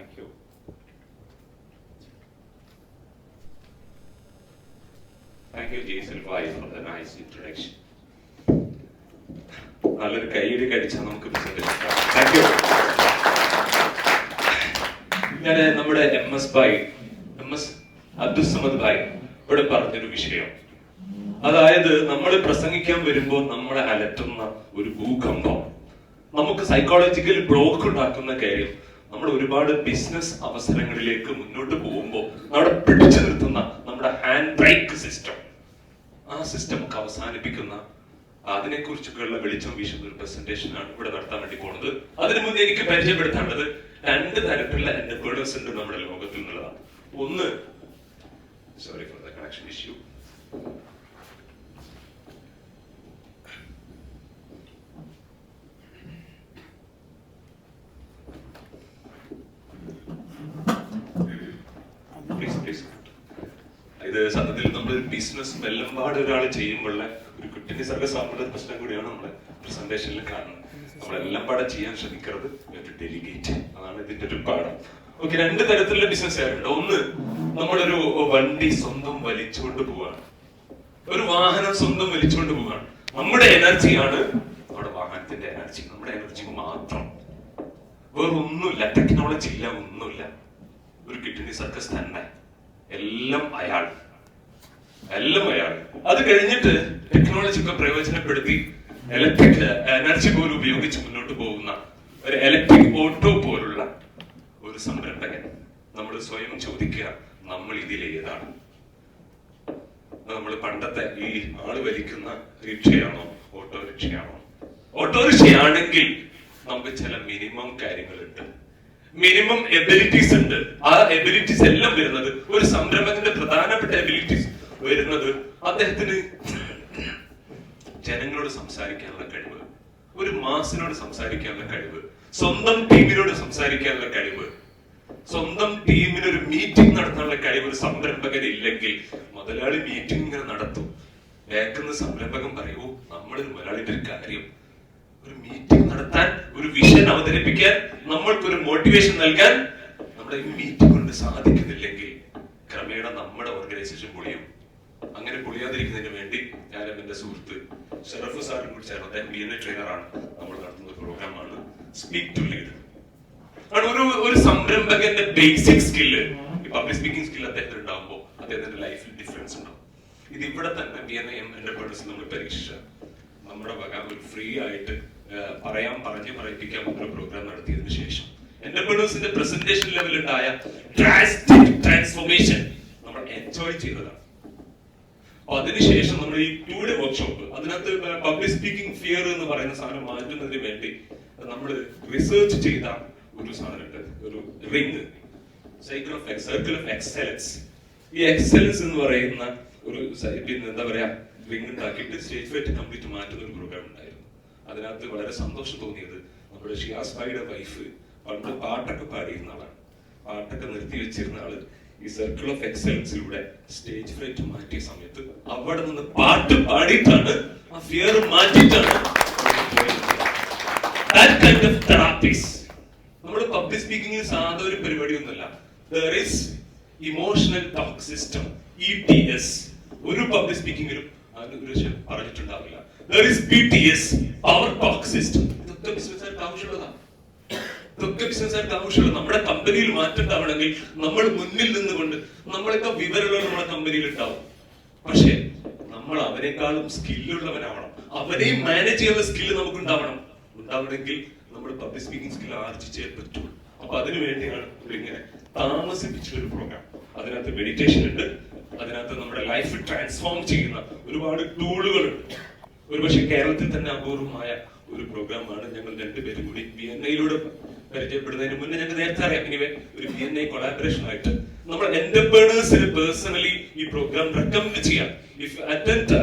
Thank you. Thank you, Jason Vai, for the nice introduction. നല്ലൊരു കൈയ്യടി കടിച്ചാൽ നമുക്ക് thank you ഞാൻ നമ്മുടെ M S bhai M S Abdussamad bhai ഇവിടെ പറഞ്ഞൊരു വിഷയം അതായത് നമ്മൾ പ്രസംഗിക്കാൻ വരുമ്പോൾ നമ്മളെ അലട്ടുന്ന ഒരു ഭൂകമ്പം നമുക്ക് സൈക്കോളജിക്കൽ ബ്ലോക്ക് ഉണ്ടാക്കുന്ന കാര്യം നമ്മൾ ഒരുപാട് ബിസിനസ് അവസരങ്ങളിലേക്ക് മുന്നോട്ട് പോകുമ്പോൾ നമ്മളെ പിടിച്ചു നിർത്തുന്ന നമ്മുടെ ഹാൻഡ് ബ്രേക്ക് സിസ്റ്റം ആ സിസ്റ്റം ഒക്കെ അവസാനിപ്പിക്കുന്ന അതിനെ കുറിച്ചൊക്കെയുള്ള വെളിച്ചം വീശുന്ന ഒരു പ്രസന്റേഷൻ ആണ് ഇവിടെ നടത്താൻ വേണ്ടി പോകുന്നത്. അതിനു മുന്നേ എനിക്ക് പരിചയപ്പെടുത്താനുള്ളത് രണ്ട് തരത്തിലുള്ള എന്റർപ്രണേഴ്സ് ഉണ്ട് നമ്മുടെ ലോകത്തിൽ എന്നുള്ളതാണ്. ഒന്ന് sorry for the connection issue please please ഇത് സത്യത്തിൽ നമ്മൾ ഒരു ബിസിനസ് വെല്ലമ്പാട് ഒരാൾ ചെയ്യുമ്പോഴുള്ള ഒരു കുട്ടിന്റെ സാമ്പത്തിക പ്രശ്നം കൂടിയാണ് നമ്മുടെ പ്രസന്റേഷനിൽ കാണുന്നത്. നമ്മളെല്ലാം പാടെ ചെയ്യാൻ ശ്രമിക്കരുത്. ഡെലിഗേറ്റ് അതാണ് ഇതിന്റെ ഒരു പാഠം. ഓക്കെ രണ്ട് തരത്തിലുള്ള ബിസിനസ്സുകാരുണ്ട് ഒന്ന് നമ്മളൊരു വണ്ടി സ്വന്തം വലിച്ചുകൊണ്ട് പോവാണ്. ഒരു വാഹനം സ്വന്തം വലിച്ചുകൊണ്ട് പോവാണ്. നമ്മുടെ എനർജിയാണ് നമ്മുടെ വാഹനത്തിന്റെ എനർജി നമ്മുടെ എനർജി മാത്രം. വേറൊന്നുമില്ല. ടെക്നോളജി ഇല്ല ഒന്നുമില്ല. ഒരു കിഡ്നി സർക്കസ് തന്നെ. എല്ലാം അയാൾ. എല്ലാം അയാൾ അത് കഴിഞ്ഞിട്ട് ടെക്നോളജി ഒക്കെ പ്രയോജനപ്പെടുത്തി ഇലക്ട്രിക് എനർജി പോലും ഉപയോഗിച്ച് മുന്നോട്ട് പോകുന്ന ഒരു ഇലക്ട്രിക് ഓട്ടോ പോലുള്ള ഒരു സംരംഭകൻ നമ്മൾ സ്വയം ചോദിക്കുക നമ്മൾ ഇതിൽ ഏതാണ്? നമ്മൾ പണ്ടത്തെ ഈ ആൾ വലിക്കുന്ന റിക്ഷയാണോ ഓട്ടോറിക്ഷയാണോ ഓട്ടോറിക്ഷയാണെങ്കിൽ നമുക്ക് ചില മിനിമം കാര്യങ്ങളുണ്ട്. മിനിമം എബിലിറ്റീസ് ഉണ്ട്. ആ എബിലിറ്റീസ് എല്ലാം വരുന്നത് ഒരു സംരംഭത്തിന്റെ പ്രധാനപ്പെട്ട എബിലിറ്റീസ് വരുന്നത് അദ്ദേഹത്തിന് ജനങ്ങളോട് സംസാരിക്കാനുള്ള കഴിവ് ഒരു മാസിനോട് സംസാരിക്കാനുള്ള കഴിവ് സ്വന്തം ടീമിനോട് സംസാരിക്കാനുള്ള കഴിവ് സ്വന്തം ടീമിന് ഒരു മീറ്റിംഗ് നടത്താനുള്ള കഴിവ് ഒരു സംരംഭകൻ ഇല്ലെങ്കിൽ മുതലാളി മീറ്റിംഗ് ഇങ്ങനെ നടത്തും. വേക്കുന്ന സംരംഭകൻ പറയൂ നമ്മളൊരു മുതലാളിന്റെ ഒരു കാര്യം ഒരു മീറ്റിംഗ് നടത്താൻ ഒരു വിഷൻ അവതരിപ്പിക്കാൻ നമ്മൾക്കൊരു മോട്ടിവേഷൻ നൽകാൻ നമ്മുടെ ഈ മീറ്റിംഗ് കൊണ്ട് സാധിക്കുന്നില്ലെങ്കിൽ ക്രമേണ നമ്മുടെ ഓർഗനൈസേഷൻ പൊളിയും. അങ്ങനെ പൊളിയാതിരിക്കുന്നതിന് വേണ്ടി ഞാനും എന്റെ സുഹൃത്ത് ഷറഫ് സാറും കൂടി അദ്ദേഹം ബി എൻ എ ട്രെയിനറാണ് നമ്മൾ നടത്തുന്ന പ്രോഗ്രാമാണ് സ്പീക്ക് ടു ലീഡ് ഒരു ഒരു സംരംഭകന്റെ basic skill public speaking skill അദ്ദേഹത്തിന് ഉണ്ടാകുമ്പോൾ അദ്ദേഹത്തിന്റെ ലൈഫിൽ ഡിഫറൻസ് ഉണ്ടാവും. ഇത് ഇവിടെ തന്നെ ബി എൻ എം എന്റർപ്രണേഴ്സ് നമ്മൾ പരീക്ഷിച്ച നമ്മുടെ വക ഒരു ഫ്രീ ആയിട്ട് പറയാം പറയാൻ പറഞ്ഞ് പറയിപ്പിക്കാൻ ഒരു പ്രോഗ്രാം നടത്തിയതിനു ശേഷം എന്റർപ്രണേഴ്സിന്റെ പ്രസന്റേഷൻ ലെവലുണ്ടായ ഡ്രാസ്റ്റിക് ട്രാൻസ്ഫോർമേഷൻ നമ്മൾ എൻജോയ് ചെയ്തതാണ്. അപ്പൊ അതിനുശേഷം നമ്മൾ ഈ ടൂ ഡേ വർക്ക്ഷോപ്പ് അതിനകത്ത് പബ്ലിക് സ്പീക്കിംഗ് ഫിയർ എന്ന് പറയുന്ന സാധനം മാറ്റുന്നതിന് വേണ്ടി നമ്മൾ റിസർച്ച് ചെയ്ത ഒരു സാധനമുണ്ട്. ഒരു ring cycle of circle of excellence ഈ എക്സലൻസ് എന്ന് പറയുന്ന ഒരു പിന്നെ എന്താ പറയാ റിംഗ് ഉണ്ടാക്കിയിട്ട് സ്റ്റേജ് ഫൈറ്റ് കംപ്ലീറ്റ് മാറ്റുന്ന ഒരു പ്രോഗ്രാം ഉണ്ടായിരുന്നു. അതിനകത്ത് വളരെ സന്തോഷം തോന്നിയത് നമ്മുടെ ഷിയാസ് ഭായിയുടെ വൈഫ് പണ്ട് പാട്ടൊക്കെ പാടിയിരുന്ന ആളാണ്. പാട്ടൊക്കെ നിർത്തി വെച്ചിരുന്ന ആൾ ഈ സർക്കിൾ ഓഫ് എക്സലൻസിലൂടെ സ്റ്റേജ് ഫ്രൈറ്റ് മാറ്റിയ സമയത്ത് അവിടെ നിന്ന് പാട്ട് പാടിയിട്ടാണ് ആ ഫിയർ മാറ്റിയിട്ടാണ് That kind of നമ്മൾ പബ്ലിക് സ്പീക്കിംഗിൽ സാധാ ഒരു പരിപാടിയൊന്നുമല്ല. There is emotional talk system E T S ഒരു പബ്ലിക് സ്പീക്കിംഗിലും അതിനെക്കുറിച്ച് പറഞ്ഞിട്ടുണ്ടാവില്ല. There is B T S power talk system ഇതൊക്കെ ബിസിനസ്സുകാർക്ക് ആവശ്യമുള്ളതാണ് ഇതൊക്കെ ബിസിനസ്സുകാർക്ക് ആവശ്യമുള്ള നമ്മുടെ കമ്പനിയിൽ മാറ്റം ഉണ്ടാവണമെങ്കിൽ നമ്മൾ മുന്നിൽ നിന്നുകൊണ്ട് നമ്മളൊക്കെ വിവരമുള്ള നമ്മുടെ കമ്പനിയിൽ ഉണ്ടാവും. പക്ഷേ നമ്മൾ അവരെക്കാളും സ്കില്ലുള്ളവനാവണം അവരെയും മാനേജ് ചെയ്യുന്ന സ്കില്ല് നമുക്ക് ഉണ്ടാവണം. ഉണ്ടാവണമെങ്കിൽ നമ്മൾ പബ്ലിക് സ്പീക്കിംഗ് സ്കിൽ ആർജിച്ചേ പറ്റുള്ളൂ. അപ്പൊ അതിനു വേണ്ടിയാണ് ഇങ്ങനെ താമസിപ്പിച്ചൊരു പ്രോഗ്രാം അതിനകത്ത് മെഡിറ്റേഷൻ ഉണ്ട്. അതിനകത്ത് നമ്മുടെ ലൈഫ് ട്രാൻസ്ഫോം ചെയ്യുന്ന ഒരുപാട് ടൂളുകൾ ഉണ്ട് ഒരുപക്ഷെ കേരളത്തിൽ തന്നെ അപൂർവമായ ഒരു പ്രോഗ്രാമാണ് ഞങ്ങൾ രണ്ടുപേരും കൂടി വി എൻ ഐയിലൂടെ പരിചയപ്പെടുന്നതിന് മുന്നേ ഞങ്ങൾക്ക് നേരത്തെ അറിയാം. ഇനി ഒരു ബി എൻ ഐ കൊളാബറേഷൻ ആയിട്ട് നമ്മൾ എന്റർപ്രണേഴ്സിന് പേഴ്സണലി ഈ പ്രോഗ്രാം റെക്കമെൻഡ് ചെയ്യാം. If attend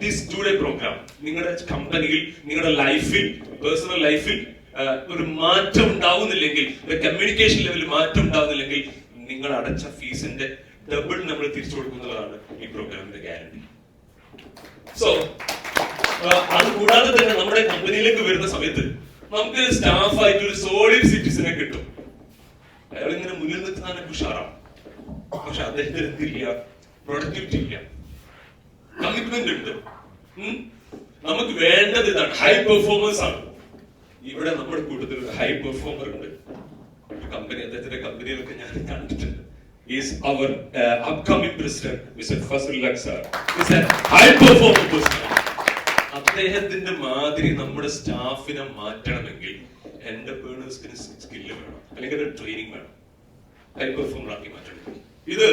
this two day programme നിങ്ങളുടെ കമ്പനിയിൽ നിങ്ങളുടെ ലൈഫിൽ പേഴ്സണൽ ലൈഫിൽ ഒരു മാറ്റം ഉണ്ടാവുന്നില്ലെങ്കിൽ കമ്മ്യൂണിക്കേഷൻ ലെവലിൽ മാറ്റം ഉണ്ടാവുന്നില്ലെങ്കിൽ നിങ്ങൾ അടച്ച ഫീസിന്റെ ഡബിൾ നമ്മൾ തിരിച്ചു കൊടുക്കുന്നതാണ് ഈ പ്രോഗ്രാമിന്റെ ഗ്യാരണ്ടി സോ അത് കൂടാതെ തന്നെ നമ്മുടെ കമ്പനിയിലേക്ക് വരുന്ന സമയത്ത് നമുക്ക് സ്റ്റാഫായിട്ട് ഒരു സോളിഡ് സിറ്റിസനെ കിട്ടും. അയാൾ ഇങ്ങനെ മുന്നിൽ നിൽക്കുന്ന ഉഷാറാണ് പക്ഷെ അദ്ദേഹത്തിന് എന്തില്ല പ്രൊഡക്ടിവിറ്റി ഇല്ല. കമ്മിറ്റ്മെന്റ് ഉണ്ട്. നമുക്ക് വേണ്ടത് ഇതാണ്. ഹൈ പെർഫോമൻസ് ആണ്. ഇവിടെ നമ്മുടെ കൂട്ടത്തിൽ ഒരു ഹൈ പെർഫോമർ ഉണ്ട്. കമ്പനി അദ്ദേഹത്തിന്റെ കമ്പനിയിലൊക്കെ ഞാൻ കണ്ടിട്ടുണ്ട്. Is our upcoming president mister Fazal sir is a high performer person അദ്ദേഹത്തിന്റെ മാതിരി നമ്മുടെ സ്റ്റാഫിനെ മാറ്റണമെങ്കിൽ എന്റർപ്രണേഴ്സിന് സ്കില്ല് വേണം. അല്ലെങ്കിൽ ഒരു ട്രെയിനിങ് വേണം. ഹൈ പെർഫോമർ ആക്കി മാറ്റണം. ഇത്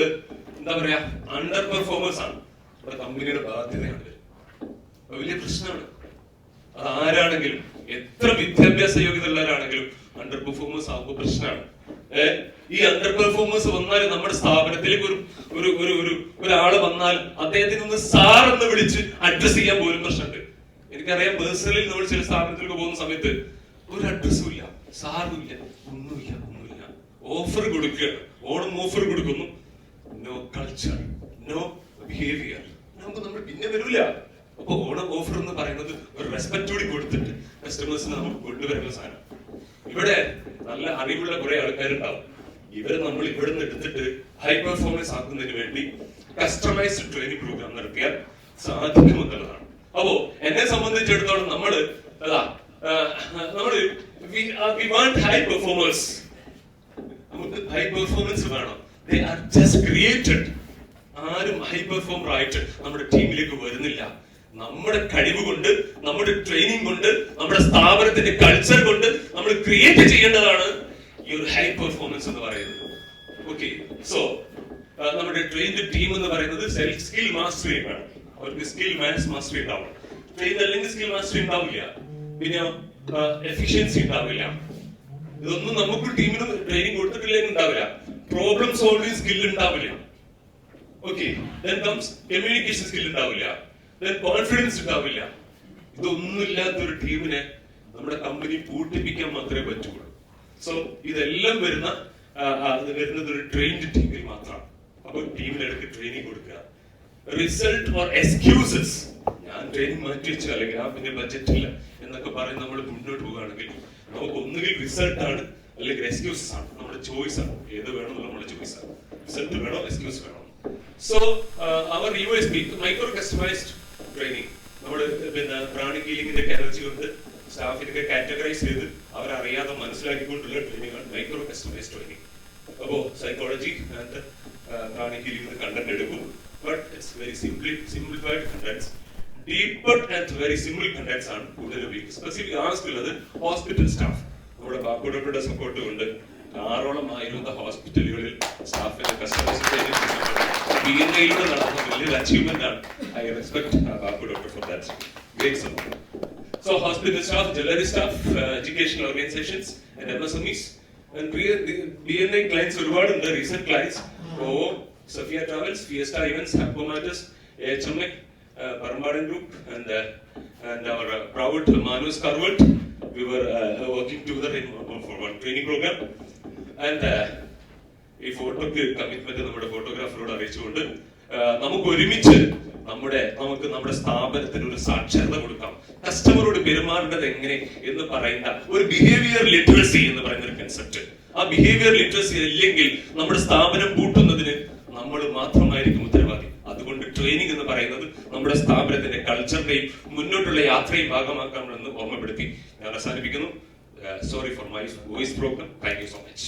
എന്താ പറയാ? അണ്ടർ പെർഫോമേഴ്സ് ആണ്. നമ്മുടെ കമ്പനിയുടെ ബാധ്യതയാണ്. വലിയ പ്രശ്നമാണ്. അത് ആരാണെങ്കിലും എത്ര വിദ്യാഭ്യാസ യോഗ്യത ഉള്ളവരാണെങ്കിലും അണ്ടർ പെർഫോമേഴ്സ് ആകുമ്പോൾ പ്രശ്നമാണ് ഈ അണ്ടർ പെർഫോമൻസ് വന്നാൽ നമ്മുടെ സ്ഥാപനത്തിലേക്ക് ഒരു ഒരു ഒരു ഒരു ഒരാൾ വന്നാൽ അദ്ദേഹത്തിന് ഒന്ന് സാർ എന്ന് വിളിച്ച് അഡ്രസ് ചെയ്യാൻ പോലും പ്രശ്നമുണ്ട്. എനിക്കറിയാം പേഴ്സണലി നമ്മൾ ചില സ്ഥാപനത്തിലേക്ക് പോകുന്ന സമയത്ത് ഒരു അഡ്രസ്സും ഇല്ല. സാറും ഇല്ല. ഒന്നുമില്ല ഒന്നുമില്ല ഓഫർ കൊടുക്കുക ഓണം ഓഫർ കൊടുക്കുന്നു. നോ കൾച്ചർ നോ ബിഹേവിയർ നമുക്ക് നമ്മൾ പിന്നെ വരില്ല അപ്പൊ ഓണം ഓഫർ എന്ന് പറയുന്നത് ഒരു റെസ്പെക്ട് കൂടി കൊടുത്തിട്ട് കസ്റ്റമേഴ്സിന് നമുക്ക് കൊണ്ടുവരുന്ന സാധനം. ഇവിടെ നല്ല അറിവുള്ള കുറെ ആൾക്കാരുണ്ടാവും. ഇവരെ നമ്മൾ ഇവിടെ നിന്ന് എടുത്തിട്ട് ഹൈ പെർഫോമൻസ് ആക്കുന്നതിന് വേണ്ടി കസ്റ്റമൈസ്ഡ് ട്രെയിനിങ് പ്രോഗ്രാം നടത്തിയാൽ സാധിക്കുമെന്നുള്ളതാണ് അപ്പോ എന്നെ സംബന്ധിച്ചിടത്തോളം നമ്മൾ വി ഹൈ ഹൈ പെർഫോമൻസ് വേണം. ദേ ആർ ജസ്റ്റ് ക്രിയേറ്റഡ് ആരും ഹൈ പെർഫോമർ ആയിട്ട് നമ്മുടെ ടീമിലേക്ക് വരുന്നില്ല. നമ്മുടെ കഴിവ് കൊണ്ട് നമ്മുടെ ട്രെയിനിങ് കൊണ്ട് നമ്മുടെ സ്ഥാപനത്തിന്റെ കൾച്ചർ കൊണ്ട് നമ്മൾ ക്രിയേറ്റ് ചെയ്യേണ്ടതാണ് ഈ ഒരു ഹൈ പെർഫോമൻസ് എന്ന് പറയുന്നത്. ഓക്കെ സോ നമ്മുടെ ട്രെയിൻഡ് ടീം എന്ന് പറയുന്നത് സെൽഫ് സ്കിൽ മാസ്റ്ററിയാണ് അവർക്ക് സ്കിൽ മാസ്റ്ററി ഉണ്ടാവും. ട്രെയിൻ അല്ലെങ്കിൽ സ്കിൽ മാസ്റ്ററി ഉണ്ടാവില്ല. പിന്നെ എഫിഷ്യൻസി ഉണ്ടാവില്ല. ഇതൊന്നും നമുക്ക് ടീമിന് ട്രെയിനിങ് കൊടുത്തിട്ടില്ലെങ്കിൽ ഉണ്ടാവില്ല. പ്രോബ്ലം സോൾവിങ് സ്കിൽ ഉണ്ടാവില്ല. ഓക്കെ കമ്മ്യൂണിക്കേഷൻ സ്കിൽ ഉണ്ടാവില്ല. കോൺഫിഡൻസ് ഉണ്ടാവില്ല. ഇതൊന്നും ഇല്ലാത്ത ഒരു ടീമിനെ നമ്മുടെ കമ്പനി പൂട്ടിപ്പിക്കാൻ മാത്രമേ പറ്റുള്ളൂ. സോ ഇതെല്ലാം വരുന്ന വരുന്നത് ഒരു ട്രെയിൻഡ് ടീമിൽ മാത്രമാണ്. അപ്പൊ ടീമിനിടയ്ക്ക് ട്രെയിനിങ് കൊടുക്കുക. റിസൾട്ട് ഓർ എക്സ്ക്യൂസസ് ഞാൻ ട്രെയിനിങ് മാറ്റി വെച്ചു അല്ലെങ്കിൽ ആ പിന്നെ ബഡ്ജറ്റ് ഇല്ല എന്നൊക്കെ പറഞ്ഞ് നമ്മൾ മുന്നോട്ട് പോവുകയാണെങ്കിൽ നമുക്ക് ഒന്നുകിൽ റിസൾട്ട് ആണ് അല്ലെങ്കിൽ എക്സ്ക്യൂസസ് ആണ്. നമ്മുടെ ചോയ്സ് ആണ്. ഏത് വേണം നമ്മുടെ ചോയ്സ് ആണ്. റിസൾട്ട് വേണോ എക്സ്ക്യൂസ് വേണോ? സോ അവർ U S P micro customized training നമ്മൾ പിന്നെ പ്രാണി ഹീലിംഗിന്റെ എനർജി കൊണ്ട് സ്റ്റാഫിനൊക്കെ കാറ്റഗറൈസ് ചെയ്ത് അവരറിയാതെ മനസ്സിലാക്കിക്കൊണ്ടുള്ള ട്രെയിനിങ് ആണ് മൈക്രോ കസ്റ്റമൈസ്ഡ് ട്രെയിനിങ് അപ്പോ psychology and pranic healing content എടുക്കും. But it's very simply simplified contents deeper and very simple contents ആണ് കൂടുതൽ ഉപയോഗിക്കുന്നത് സ്പെസിഫിക് ആസ്കുള്ളത് ഹോസ്പിറ്റൽ സ്റ്റാഫ് നമ്മുടെ ബാക്കുടപ്പയുടെ സപ്പോർട്ട് കൊണ്ട് ആറോളം ആയിരുന്ന ഹോസ്പിറ്റലുകളിൽ സ്റ്റാഫിന്റെ കസ്റ്റമേഴ്സ് ബി എൻ ഐയിലൂടെ നടന്ന വലിയൊരു അച്ചീവ്മെന്റ് ആണ്. I respect Baku doctor for that great support So hospital staff, jewelry staff, uh, educational organizations and MSMEs. And BNI clients ഒരുപാടുണ്ട്. Recent Safiya travels Fiesta events M A Parambadan group and and our proud Manus കാർവട്ട് we were working together in for one training programme and ഈ ഫോട്ടോക്ക് commitment നമ്മുടെ ഫോട്ടോഗ്രാഫറോട് അറിയിച്ചുകൊണ്ട് നമുക്ക് ഒരുമിച്ച് നമ്മുടെ നമുക്ക് നമ്മുടെ സ്ഥാപനത്തിന് ഒരു സാക്ഷരത കൊടുക്കാം. കസ്റ്റമറോട് പെരുമാറേണ്ടത് എങ്ങനെ എന്ന് പറയുന്ന ഒരു ബിഹേവിയർ ലിറ്ററസി എന്ന് പറയുന്ന ഒരു കൺസെപ്റ്റ് ആ ബിഹേവിയർ ലിറ്ററസി ഇല്ലെങ്കിൽ നമ്മുടെ സ്ഥാപനം പൂട്ടുന്നതിന് നമ്മൾ മാത്രമായിരിക്കും ഉത്തരവാദി. അതുകൊണ്ട് ട്രെയിനിങ് എന്ന് പറയുന്നത് നമ്മുടെ സ്ഥാപനത്തിന്റെ കൾച്ചറിന്റെയും മുന്നോട്ടുള്ള യാത്രയും ഭാഗമാക്കാമെന്ന് ഓർമ്മപ്പെടുത്തി. ഞാൻ അവസാനിപ്പിക്കുന്നു. Sorry for my voice problem thank you so much